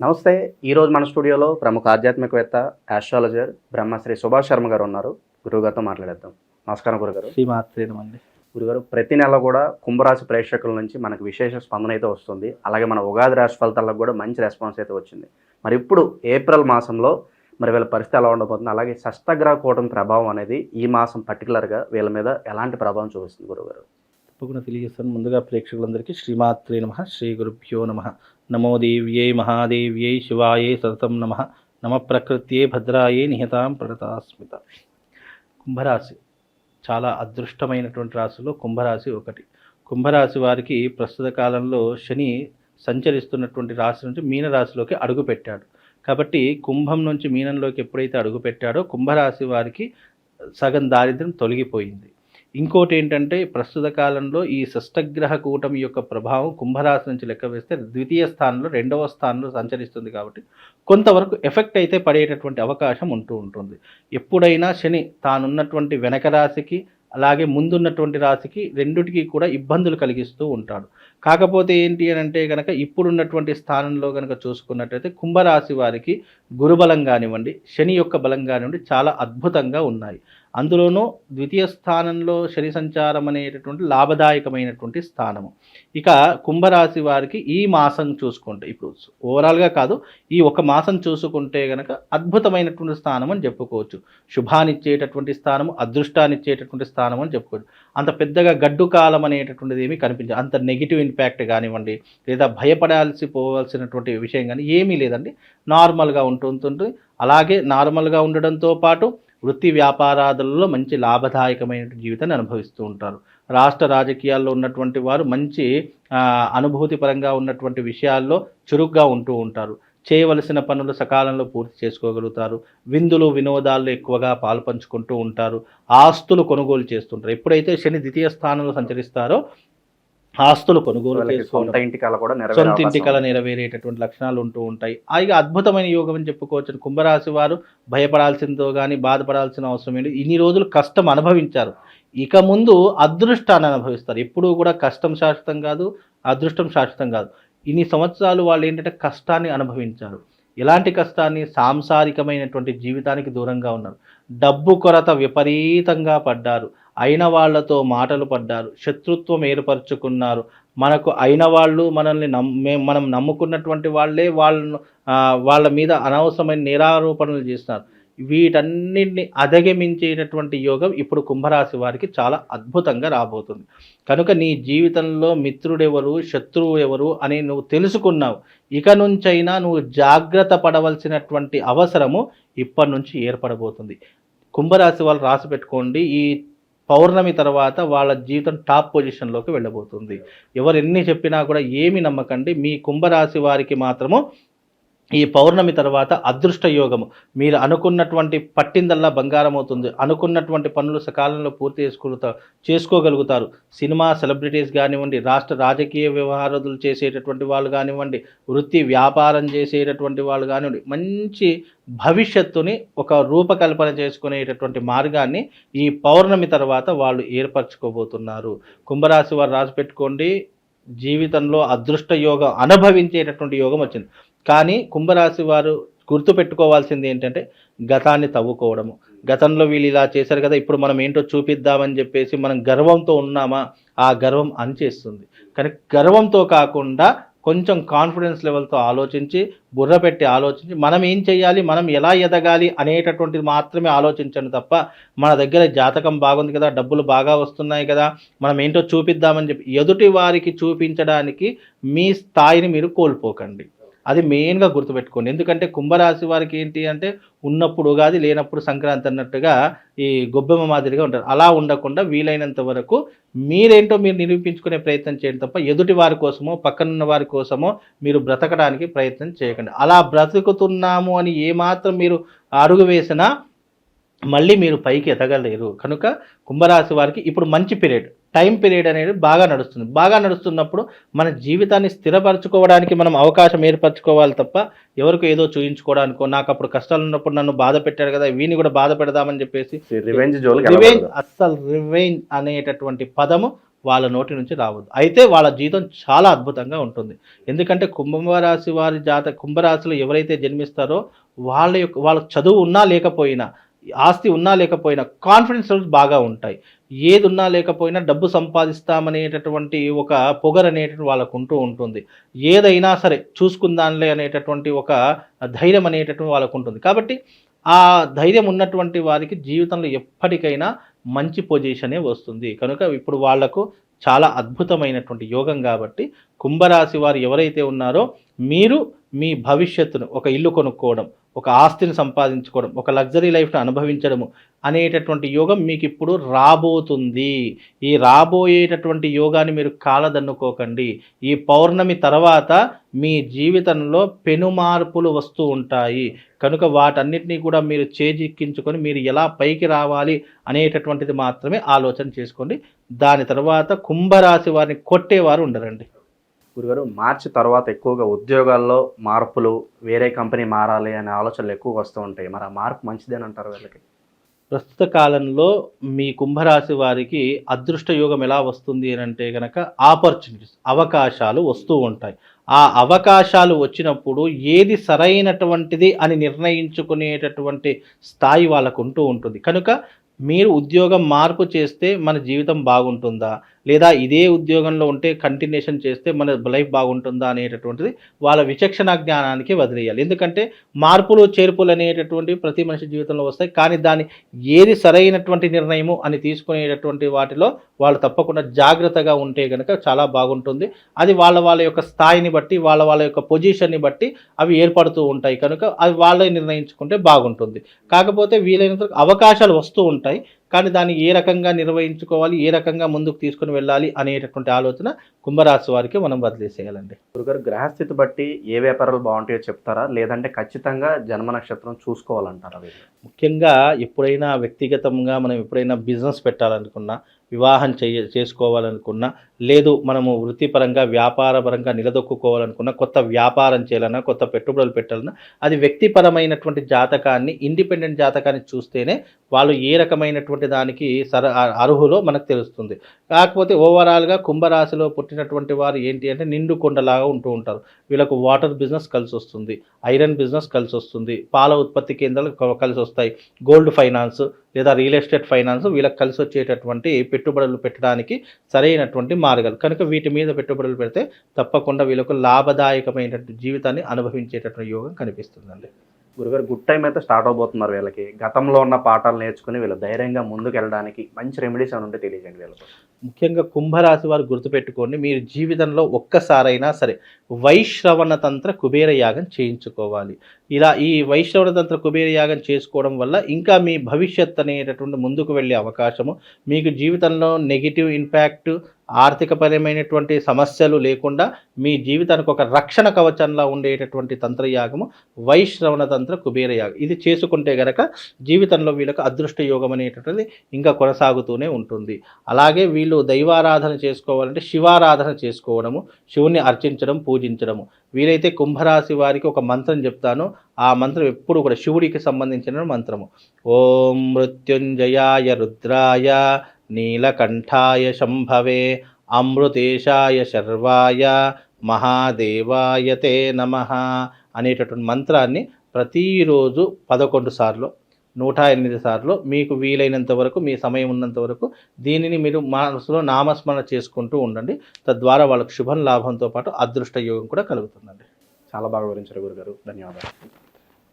నమస్తే ఈరోజు మన స్టూడియోలో ప్రముఖ ఆధ్యాత్మికవేత్త ఆస్ట్రాలజర్ బ్రహ్మశ్రీ సుభాష్ శర్మ గారు ఉన్నారు. గురువుగారితో మాట్లాడేద్దాం. నమస్కారం గురుగారు. శ్రీమాత్రేనమండి. గురుగారు ప్రతి నెల కూడా కుంభరాశి ప్రేక్షకుల నుంచి మనకు విశేష స్పందన అయితే వస్తుంది. అలాగే మన ఉగాది రాశి ఫలితాలకు కూడా మంచి రెస్పాన్స్ అయితే వచ్చింది. మరి ఇప్పుడు ఏప్రిల్ మాసంలో మరి వీళ్ళ పరిస్థితి ఎలా ఉండబోతుంది? అలాగే షష్టగ్రహ కూటమి ప్రభావం అనేది ఈ మాసం పర్టికులర్గా వీళ్ళ మీద ఎలాంటి ప్రభావం చూపిస్తుంది గురుగారు తప్పకుండా తెలియజేస్తాను. ముందుగా ప్రేక్షకులందరికీ శ్రీమాత్రే నమ శ్రీ గురుభ్యో నమ. నమో దేవ్యై మహాదేవ్యై శివాయే సతతం నమ. నమ ప్రకృత్యే భద్రాయే నిహతాం ప్రణతాస్మిత కుంభరాశి చాలా అదృష్టమైనటువంటి రాశిలో కుంభరాశి ఒకటి. కుంభరాశి వారికి ప్రస్తుత కాలంలో శని సంచరిస్తున్నటువంటి రాశి నుంచి మీనరాశిలోకి అడుగుపెట్టాడు కాబట్టి కుంభం నుంచి మీనంలోకి ఎప్పుడైతే అడుగుపెట్టాడో కుంభరాశి వారికి సగం దారిద్ర్యం తొలగిపోయింది. ఇంకోటి ఏంటంటే ప్రస్తుత కాలంలో ఈ షష్టగ్రహ కూటమి యొక్క ప్రభావం కుంభరాశి నుంచి లెక్క వేస్తే ద్వితీయ స్థానంలో రెండవ స్థానంలో సంచరిస్తుంది కాబట్టి కొంతవరకు ఎఫెక్ట్ అయితే పడేటటువంటి అవకాశం ఉంటూ ఉంటుంది. ఎప్పుడైనా శని తానున్నటువంటి వెనక రాశికి అలాగే ముందున్నటువంటి రాశికి రెండిటికి కూడా ఇబ్బందులు కలిగిస్తూ ఉంటాడు. కాకపోతే ఏంటి అని అంటే కనుక ఇప్పుడున్నటువంటి స్థానంలో కనుక చూసుకున్నట్టయితే కుంభరాశి వారికి గురుబలం కానివ్వండి శని యొక్క బలం కానివ్వండి చాలా అద్భుతంగా ఉన్నాయి. అందులోనూ ద్వితీయ స్థానంలో శని సంచారం అనేటటువంటి లాభదాయకమైనటువంటి స్థానము. ఇక కుంభరాశి వారికి ఈ మాసం చూసుకుంటే ఇప్పుడు ఓవరాల్గా కాదు ఈ ఒక మాసం చూసుకుంటే గనక అద్భుతమైనటువంటి స్థానం అని చెప్పుకోవచ్చు. శుభానిచ్చేటటువంటి స్థానము అదృష్టాన్నిచ్చేటటువంటి స్థానం అని చెప్పుకోవచ్చు. అంత పెద్దగా గడ్డు కాలం అనేటటువంటిది ఏమీ కనిపించదు. అంత నెగిటివ్ ఇంపాక్ట్ కానివ్వండి లేదా భయపడాల్సి పోవాల్సినటువంటి విషయం కానీ ఏమీ లేదండి. నార్మల్గా ఉంటుంటుంది. అలాగే నార్మల్గా ఉండడంతో పాటు వృత్తి వ్యాపారాదులలో మంచి లాభదాయకమైన జీవితాన్ని అనుభవిస్తూ ఉంటారు. రాష్ట్ర రాజకీయాల్లో ఉన్నటువంటి వారు మంచి అనుభూతి పరంగా ఉన్నటువంటి విషయాల్లో చురుగ్గా ఉంటూ ఉంటారు. చేయవలసిన పనులు సకాలంలో పూర్తి చేసుకోగలుగుతారు. విందులు వినోదాల్లో ఎక్కువగా పాల్పంచుకుంటూ ఉంటారు. ఆస్తులు కొనుగోలు చేస్తుంటారు. ఎప్పుడైతే శని ద్వితీయ స్థానంలో సంచరిస్తారో ఆస్తులు కొనుగోలు చేసుకోవడం. సొంత ఇంటి కళ కూడా నెరవేరే సొంత అవకాశం ఇంటి కళ ఉంది. నెరవేరేటటువంటి లక్షణాలు ఉంటూ ఉంటాయి. అది అద్భుతమైన యోగం అని చెప్పుకోవచ్చు. కుంభరాశి వారు భయపడాల్సిందో కానీ బాధపడాల్సిన అవసరం ఏంటి ఇన్ని రోజులు కష్టం అనుభవించారు. ఇక ముందు అదృష్టాన్ని అనుభవిస్తారు. ఎప్పుడూ కూడా కష్టం శాశ్వతం కాదు అదృష్టం శాశ్వతం కాదు. ఇన్ని సంవత్సరాలు వాళ్ళు ఏంటంటే కష్టాన్ని అనుభవించారు. ఎలాంటి కష్టాన్ని సాంసారికమైనటువంటి జీవితానికి దూరంగా ఉన్నారు. డబ్బు కొరత విపరీతంగా పడ్డారు. అయిన వాళ్ళతో మాటలు పడ్డారు శత్రుత్వం ఏర్పరచుకున్నారు. మనకు అయిన వాళ్ళు మనల్ని నమ్మే మనం నమ్ముకున్నటువంటి వాళ్ళే వాళ్ళను వాళ్ళ మీద అనవసరమైన నిరారోపణలు చేస్తున్నారు. వీటన్నిటిని అధగమించేటటువంటి యోగం ఇప్పుడు కుంభరాశి వారికి చాలా అద్భుతంగా రాబోతుంది. కనుక నీ జీవితంలో మిత్రుడెవరు శత్రువు ఎవరు అని నువ్వు తెలుసుకున్నావు. ఇక నుంచైనా నువ్వు జాగ్రత్త పడవలసినటువంటి అవసరము ఇప్పటి నుంచి ఏర్పడబోతుంది. కుంభరాశి వాళ్ళు రాసి పెట్టుకోండి. ఈ పౌర్ణమి తర్వాత వాళ్ళ జీవితం టాప్ పొజిషన్లోకి వెళ్ళబోతుంది. ఎవరు ఎన్ని చెప్పినా కూడా ఏమి నమ్మకండి. మీ కుంభరాశి వారికి మాత్రము ఈ పౌర్ణమి తర్వాత అదృష్ట యోగము. మీరు అనుకున్నటువంటి పట్టిందల్లా బంగారం అవుతుంది అనుకున్నటువంటి పనులు సకాలంలో పూర్తి చేసుకుంటారు చేసుకోగలుగుతారు. సినిమా సెలబ్రిటీస్ కానివ్వండి రాష్ట్ర రాజకీయ వ్యవహారాలు చేసేటటువంటి వాళ్ళు కానివ్వండి వృత్తి వ్యాపారం చేసేటటువంటి వాళ్ళు కానివ్వండి మంచి భవిష్యత్తుని ఒక రూపకల్పన చేసుకునేటటువంటి మార్గాన్ని ఈ పౌర్ణమి తర్వాత వాళ్ళు ఏర్పరచుకోబోతున్నారు. కుంభరాశి వారు రాసి పెట్టుకోండి జీవితంలో అదృష్ట యోగం అనుభవించేటటువంటి యోగం వచ్చింది. కానీ కుంభరాశి వారు గుర్తు పెట్టుకోవాల్సింది ఏంటంటే గతాన్ని తవ్వుకోవడము. గతంలో వీళ్ళు ఇలా చేశారు కదా ఇప్పుడు మనం ఏంటో చూపిద్దామని చెప్పేసి మనం గర్వంతో ఉన్నామా? ఆ గర్వం అనిచేస్తుంది కానీ గర్వంతో కాకుండా కొంచెం కాన్ఫిడెన్స్ లెవెల్తో ఆలోచించి బుర్ర పెట్టి ఆలోచించి మనం ఏం చేయాలి మనం ఎలా ఎదగాలి అనేటటువంటిది మాత్రమే ఆలోచించండి తప్ప మన దగ్గర జాతకం బాగుంది కదా డబ్బులు బాగా వస్తున్నాయి కదా మనం ఏంటో చూపిద్దామని చెప్పి ఎదుటి వారికి చూపించడానికి మీ స్థాయిని మీరు కోల్పోకండి. అది మెయిన్గా గుర్తుపెట్టుకోండి. ఎందుకంటే కుంభరాశి వారికి ఏంటి అంటే ఉన్నప్పుడు ఉగాది లేనప్పుడు సంక్రాంతి అన్నట్టుగా ఈ గొబ్బెమ్మ మాదిరిగా ఉంటారు. అలా ఉండకుండా వీలైనంత వరకు మీరేంటో మీరు నిరూపించుకునే ప్రయత్నం చేయండి తప్ప ఎదుటి వారి కోసమో పక్కనున్న వారి కోసమో మీరు బ్రతకడానికి ప్రయత్నం చేయకండి. అలా బ్రతుకుతున్నాము అని ఏమాత్రం మీరు అడుగు వేసినా మళ్ళీ మీరు పైకి ఎదగలేరు. కనుక కుంభరాశి వారికి ఇప్పుడు మంచి పీరియడ్ టైం పీరియడ్ అనేది బాగా నడుస్తుంది. బాగా నడుస్తున్నప్పుడు మన జీవితాన్ని స్థిరపరచుకోవడానికి మనం అవకాశం ఏర్పరచుకోవాలి తప్ప ఎవరికి ఏదో చూయించుకోవడానికో నాకు అప్పుడు కష్టాలు ఉన్నప్పుడు నన్ను బాధ పెట్టాడు కదా వీని కూడా బాధ పెడదామని చెప్పేసి రివెంజ్. అస్సలు రివెంజ్ అనేటటువంటి పదము వాళ్ళ నోటి నుంచి రావద్దు. అయితే వాళ్ళ జీవితం చాలా అద్భుతంగా ఉంటుంది. ఎందుకంటే కుంభరాశి వారి జాత కుంభరాశిలో ఎవరైతే జన్మిస్తారో వాళ్ళ యొక్క వాళ్ళకి చదువు ఉన్నా లేకపోయినా ఆస్తి ఉన్నా లేకపోయినా కాన్ఫిడెన్స్ లెవెల్స్ బాగా ఉంటాయి. ఏది ఉన్నా లేకపోయినా డబ్బు సంపాదిస్తామనేటటువంటి ఒక పొగరు అనేటటువంటి వాళ్ళకు ఉంటూ ఉంటుంది. ఏదైనా సరే చూసుకుందాంలే అనేటటువంటి ఒక ధైర్యం అనేటటువంటి వాళ్ళకు ఉంటుంది. కాబట్టి ఆ ధైర్యం ఉన్నటువంటి వారికి జీవితంలో ఎప్పటికైనా మంచి పొజిషనే వస్తుంది. కనుక ఇప్పుడు వాళ్ళకు చాలా అద్భుతమైనటువంటి యోగం కాబట్టి కుంభరాశి వారు ఎవరైతే ఉన్నారో మీరు మీ భవిష్యత్తును ఒక ఇల్లు కొనుక్కోవడం ఒక ఆస్తిని సంపాదించుకోవడం ఒక లగ్జరీ లైఫ్ను అనుభవించడము అనేటటువంటి యోగం మీకు ఇప్పుడు రాబోతుంది. ఈ రాబోయేటటువంటి యోగాన్ని మీరు కాలదన్నుకోకండి. ఈ పౌర్ణమి తర్వాత మీ జీవితంలో పెను మార్పులు వస్తూ ఉంటాయి. కనుక వాటన్నిటినీ కూడా మీరు చేజిక్కించుకొని మీరు ఎలా పైకి రావాలి అనేటటువంటిది మాత్రమే ఆలోచన చేసుకోండి. దాని తర్వాత కుంభరాశి వారిని కొట్టేవారు ఉండరండి. గురుగారు మార్చి తర్వాత ఎక్కువగా ఉద్యోగాల్లో మార్పులు వేరే కంపెనీ మారాలి అనే ఆలోచనలు ఎక్కువ వస్తూ ఉంటాయి. మరి ఆ మార్పు మంచిదేని అంటారు వీళ్ళకి? ప్రస్తుత కాలంలో మీ కుంభరాశి వారికి అదృష్ట యోగం ఎలా వస్తుంది అని అంటే కనుక ఆపర్చునిటీస్ అవకాశాలు వస్తూ ఉంటాయి. ఆ అవకాశాలు వచ్చినప్పుడు ఏది సరైనటువంటిది అని నిర్ణయించుకునేటటువంటి స్థాయి వాళ్ళకు ఉంటూ ఉంటుంది. కనుక మీరు ఉద్యోగం మార్పు చేస్తే మన జీవితం బాగుంటుందా? లేదా ఇదే ఉద్యోగంలో ఉంటే కంటిన్యూషన్ చేస్తే మన లైఫ్ బాగుంటుందా అనేటటువంటిది వాళ్ళ విచక్షణ జ్ఞానానికి వదిలేయాలి. ఎందుకంటే మార్పులు చేర్పులు అనేటటువంటివి ప్రతి మనిషి జీవితంలో వస్తాయి. కానీ దాన్ని ఏది సరైనటువంటి నిర్ణయము అని తీసుకునేటటువంటి వాటిలో వాళ్ళు తప్పకుండా జాగ్రత్తగా ఉంటే కనుక చాలా బాగుంటుంది. అది వాళ్ళ వాళ్ళ యొక్క స్థాయిని బట్టి వాళ్ళ వాళ్ళ యొక్క పొజిషన్ని బట్టి అవి ఏర్పడుతూ ఉంటాయి. కనుక అవి వాళ్ళే నిర్ణయించుకుంటే బాగుంటుంది. కాకపోతే వీలైనంత అవకాశాలు వస్తూ ఉంటాయి. కానీ దాన్ని ఏ రకంగా నిర్వహించుకోవాలి ఏ రకంగా ముందుకు తీసుకుని వెళ్ళాలి అనేటటువంటి ఆలోచన కుంభరాశి వారికి మనం వదిలేసేయాలండి. గురుగారు గ్రహస్థితి బట్టి ఏ వ్యాపారాలు బాగుంటాయో చెప్తారా? లేదంటే ఖచ్చితంగా జన్మ నక్షత్రం చూసుకోవాలంటారా ముఖ్యంగా ఎప్పుడైనా వ్యక్తిగతంగా మనం ఎప్పుడైనా బిజినెస్ పెట్టాలనుకున్నా వివాహం చేయ చేసుకోవాలనుకున్నా లేదు మనము వృత్తిపరంగా వ్యాపారపరంగా నిలదొక్కుకోవాలనుకున్నా కొత్త వ్యాపారం చేయాలన్నా కొత్త పెట్టుబడులు పెట్టాలన్నా అది వ్యక్తిపరమైనటువంటి జాతకాన్ని ఇండిపెండెంట్ జాతకాన్ని చూస్తేనే వాళ్ళు ఏ రకమైనటువంటి దానికి సర అర్హులో మనకు తెలుస్తుంది. కాకపోతే ఓవరాల్గా కుంభరాశిలో పుట్టినటువంటి వారు ఏంటి అంటే నిండు కొండలాగా ఉంటూ ఉంటారు. వీళ్ళకు వాటర్ బిజినెస్ కలిసి వస్తుంది ఐరన్ బిజినెస్ కలిసి వస్తుంది పాల ఉత్పత్తి కేంద్రాలు కలిసి వస్తాయి. గోల్డ్ ఫైనాన్స్ లేదా రియల్ ఎస్టేట్ ఫైనాన్స్ వీళ్ళకి కలిసి వచ్చేటటువంటి పెట్టుబడులు పెట్టడానికి సరైనటువంటి మార్గాలు. కనుక వీటి మీద పెట్టుబడులు పెడితే తప్పకుండా వీళ్ళకు లాభదాయకమైనటువంటి జీవితాన్ని అనుభవించేటటువంటి యోగం కనిపిస్తుందండి. గురుగారు గుడ్ టైం అయితే స్టార్ట్ అవబోతున్నారు వీళ్ళకి. గతంలో ఉన్న పాఠాలు నేర్చుకుని వీళ్ళు ధైర్యంగా ముందుకు వెళ్ళడానికి మంచి రెమెడీస్ అని ఉంటే తెలియజేయండి వీళ్ళకి ముఖ్యంగా కుంభరాశి వారు గుర్తుపెట్టుకోండి మీరు జీవితంలో ఒక్కసారైనా సరే వైశ్రవణ తంత్ర కుబేర యాగం చేయించుకోవాలి. ఇలా ఈ వైశ్రవణ తంత్ర కుబేర యాగం చేసుకోవడం వల్ల ఇంకా మీ భవిష్యత్ అనేటటువంటి ముందుకు వెళ్ళే అవకాశము మీకు జీవితంలో నెగిటివ్ ఇంపాక్ట్ ఆర్థికపరమైనటువంటి సమస్యలు లేకుండా మీ జీవితానికి ఒక రక్షణ కవచంలా ఉండేటటువంటి తంత్రయాగము వైశ్రవణ తంత్ర కుబేర యాగం. ఇది చేసుకుంటే గనక జీవితంలో వీళ్ళకి అదృష్ట యోగం అనేటటువంటిది ఇంకా కొనసాగుతూనే ఉంటుంది. అలాగే వీళ్ళు దైవారాధన చేసుకోవాలంటే శివారాధన చేసుకోవడము శివుని అర్చించడం పూజించడము. వీలైతే కుంభరాశి వారికి ఒక మంత్రం చెప్తాను. ఆ మంత్రం ఎప్పుడు కూడా శివుడికి సంబంధించిన మంత్రము. ఓం మృత్యుంజయాయ రుద్రాయ నీలకంఠాయ శంభవే అమృతేశాయ శర్వాయ మహాదేవాయ తే నమ అనేటటువంటి మంత్రాన్ని ప్రతిరోజు పదకొండు సార్లు నూట ఎనిమిది సార్లు మీకు వీలైనంత వరకు మీ సమయం ఉన్నంత వరకు దీనిని మీరు మనసులో నామస్మరణ చేసుకుంటూ ఉండండి. తద్వారా వాళ్ళకు శుభం లాభంతో పాటు అదృష్ట యోగం కూడా కలుగుతుందండి. చాలా బాగా వివరించారు గురుగారు. ధన్యవాదాలు.